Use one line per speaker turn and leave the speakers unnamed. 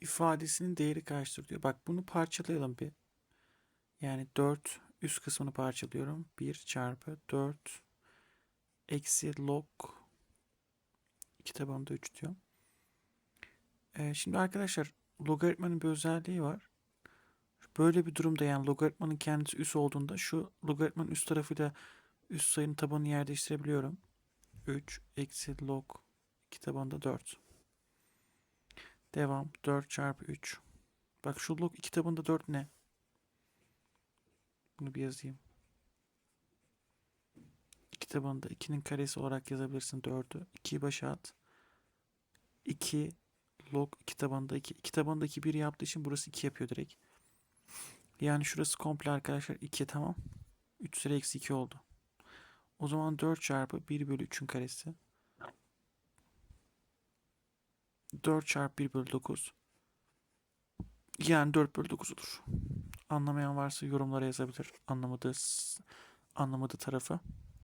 ifadesinin değeri kaçtır diyor. Bak bunu parçalayalım bir. Yani 4 üst kısmını parçalıyorum. 1 çarpı 4 eksi log 2 tabanında 3 diyor. Ee, şimdi arkadaşlar logaritmanın bir özelliği var. Böyle bir durumda yani logaritmanın kendisi üs olduğunda şu logaritmanın üst tarafıyla üst sayının tabanını yer değiştirebiliyorum. 3 eksi log 2 tabanında 4. Devam. 4 çarpı 3. Bak şu log 2 tabanında 4 ne? Bunu bir yazayım. 2 tabanında 2'nin karesi olarak yazabilirsin 4'ü. 2'yi başa at. 2 log 2 tabanında 2. 2 tabanında 2 1 yaptığı için burası 2 yapıyor direkt. Yani şurası komple arkadaşlar 2 tamam. 3 üzeri eksi 2 oldu. O zaman 4 çarpı 1 bölü 3'ün karesi. 4 çarpı 1 bölü 9. Yani 4 bölü 9 olur. Anlamayan varsa yorumlara yazabilir. Anlamadığı, anlamadığı tarafı.